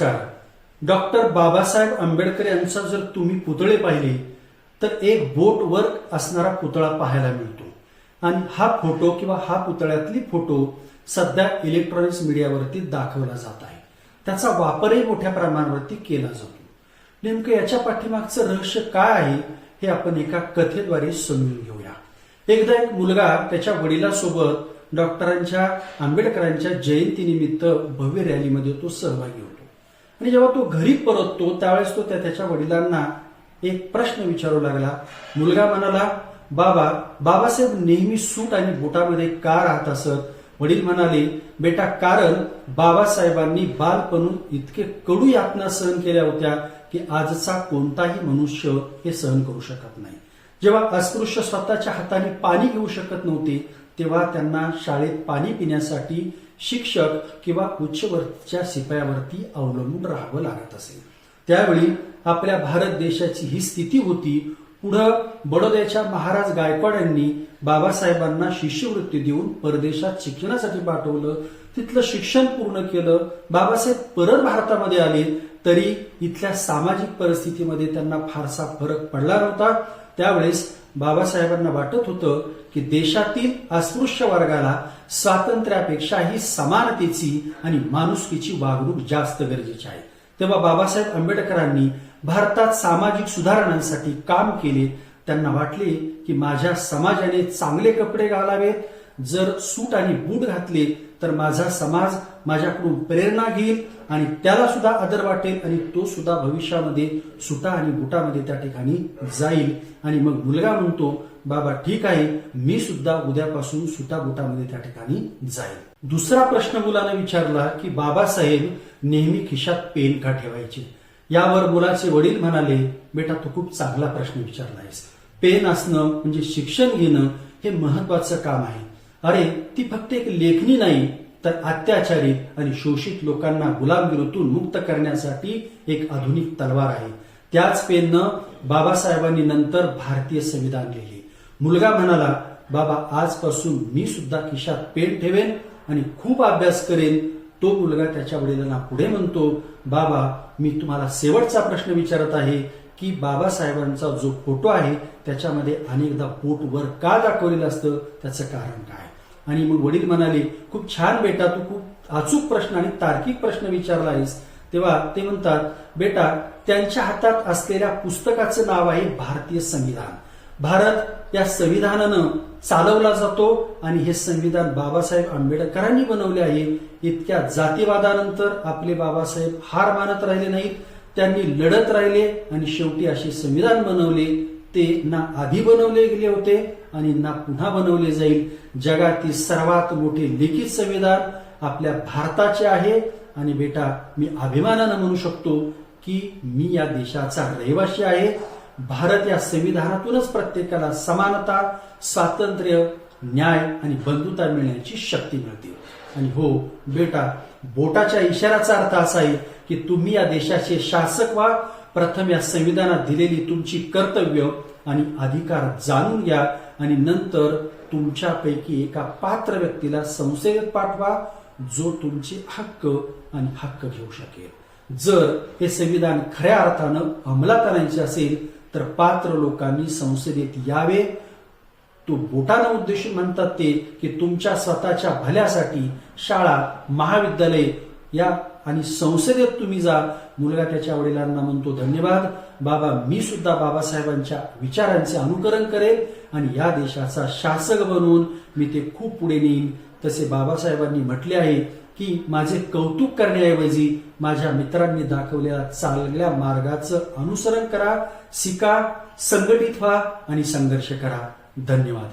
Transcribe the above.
नमस्कार डॉक्टर बाबासाहेब आंबेडकर यांचा जर तुम्ही पुतळे पाहिले तर एक बोट वर असणारा पुतळा पाहायला मिळतो. आणि हा फोटो किंवा हा पुतळ्यातली फोटो सध्या इलेक्ट्रॉनिक्स मीडियावरती दाखवला जात आहे. त्याचा वापरही मोठ्या प्रमाणावरती केला जातो. नेमकं याच्या पाठीमागचं रहस्य काय आहे हे आपण एका कथेद्वारे समजून घेऊया. एकदा एक मुलगा त्याच्या वडिलांसोबत डॉक्टरांच्या आंबेडकरांच्या जयंतीनिमित्त भव्य रॅलीमध्ये तो सहभागी होतो. आणि जेव्हा तो घरी परततो त्यावेळेस तो त्या त्याच्या वडिलांना एक प्रश्न विचारू लागला. मुलगा म्हणाला बाबा बाबासाहेब नेहमी सूट आणि बुटामध्ये का राहत असत? वडील म्हणाले बेटा कारण बाबासाहेबांनी बालपणून इतके कडू यातना सहन केल्या होत्या की आजचा कोणताही मनुष्य हे सहन करू शकत नाही. जेव्हा अस्पृश्य स्वतःच्या हाताने पाणी घेऊ शकत नव्हते तेव्हा त्यांना शाळेत पाणी पिण्यासाठी शिक्षक किंवा उच्चवर्तीच्या शिपायावरती अवलंबून राहावं लागत असे. त्यावेळी आपल्या भारत देशाची ही स्थिती होती. पुढं बडोद्याच्या महाराज गायकवाड यांनी बाबासाहेबांना शिष्यवृत्ती देऊन परदेशात शिक्षणासाठी पाठवलं. तिथलं शिक्षण पूर्ण केलं. बाबासाहेब परत भारतामध्ये आले. तरी इथल्या सामाजिक परिस्थितीमध्ये त्यांना फारसा फरक पडला नव्हता. त्यावेळेस बाबासाहेबांना वाटत होतं की देशातील अस्पृश्य वर्गाला स्वातंत्र्यापेक्षा ही समानतेची आणि माणुसकीची वागणूक जास्त गरजेची आहे. तेव्हा बाबासाहेब आंबेडकरांनी भारतात सामाजिक सुधारणांसाठी काम केले. त्यांना वाटले की माझ्या समाजाने चांगले कपडे घालावेत जर सूट आणि बूट घातले तर माझा समाज माझ्याकडून प्रेरणा घेईल आणि त्याला सुद्धा आदर वाटेल आणि तो सुद्धा भविष्यामध्ये सुटा आणि बुटामध्ये त्या ठिकाणी जाईल. आणि मग मुलगा म्हणतो बाबा ठीक आहे मी सुद्धा उद्यापासून सुटा बुटामध्ये त्या ठिकाणी जाईल. दुसरा प्रश्न मुलानं विचारला की बाबासाहेब नेहमी खिशात पेन का ठेवायचे? यावर मुलाचे वडील म्हणाले बेटा तू खूप चांगला प्रश्न विचारला आहेस पेन असणं म्हणजे शिक्षण घेणं हे महत्वाचं काम आहे. अरे ती फक्त एक लेखणी नाही तर अत्याचारित आणि शोषित लोकांना गुलामगिरीतून मुक्त करण्यासाठी एक आधुनिक तलवार आहे. त्याच पेननं बाबासाहेबांनी नंतर भारतीय संविधान लिहिले. मुलगा म्हणाला बाबा आजपासून मी सुद्धा खिशात पेन ठेवेन आणि खूप अभ्यास करेन. तो मुलगा त्याच्या वडिलांना पुढे म्हणतो बाबा मी तुम्हाला शेवटचा प्रश्न विचारत आहे की बाबासाहेबांचा जो फोटो आहे त्याच्यामध्ये अनेकदा पोट वर का दाखवलेलं असतं त्याचं कारण काय? आणि मग वडील म्हणाले खूप छान बेटा तू खूप अचूक प्रश्न आणि तार्किक प्रश्न विचारला आहेस. तेव्हा ते म्हणतात बेटा त्यांच्या हातात असलेल्या पुस्तकाचं नाव आहे भारतीय संविधान. भारत या संविधानानं चालवला जातो आणि हे संविधान बाबासाहेब आंबेडकरांनी बनवले आहे. इतक्या जातीवादानंतर आपले बाबासाहेब हार मानत राहिले नाहीत. त्यांनी लढत राहिले आणि शेवटी असे संविधान बनवले. ते ना आधी बनवले गेले होते आणि ना पुन्हा बनवले जाईल. जगातील सर्वात मोठे लिखित संविधान आपल्या भारताचे आहे. आणि बेटा मी अभिमानानं म्हणू शकतो की मी या देशाचा रहिवासी आहे. भारत या संविधानातूनच प्रत्येकाला समानता स्वातंत्र्य न्याय आणि बंधुता मिळण्याची शक्ती मिळते. आणि हो बेटा बोटाच्या इशाराचा अर्थ असा आहे की तुम्ही या देशाचे शासक व्हा प्रथम या संविधानात दिलेली तुमची कर्तव्य आणि अधिकार जाणून घ्या आणि नंतर तुमच्यापैकी एका पात्र व्यक्तीला संसदेत पाठवा जो तुमचे हक्क आणि हक्क घेऊ शकेल. जर हे संविधान खऱ्या अर्थानं अंमलात आणायचे असेल तर पात्र लोकांनी संसदेत यावे तो बोटानं उद्देशून म्हणतात ते की तुमच्या स्वतःच्या भल्यासाठी शाळा महाविद्यालय या आणि संसदेत तुम्ही जा. मुलगा त्याच्या वडिलांना म्हणतो धन्यवाद. बाबा मी सुद्धा बाबासाहेबांच्या विचारांचे अनुकरण करेल आणि या देशाचा शासक बनवून मी ते खूप पुढे नेईन. तसे बाबासाहेबांनी म्हटले आहे की माझे कौतुक करण्याऐवजी माझ्या मित्रांनी दाखवलेल्या चाललेल्या मार्गाचं अनुसरण करा शिका संघटित व्हा आणि संघर्ष करा. धन्यवाद.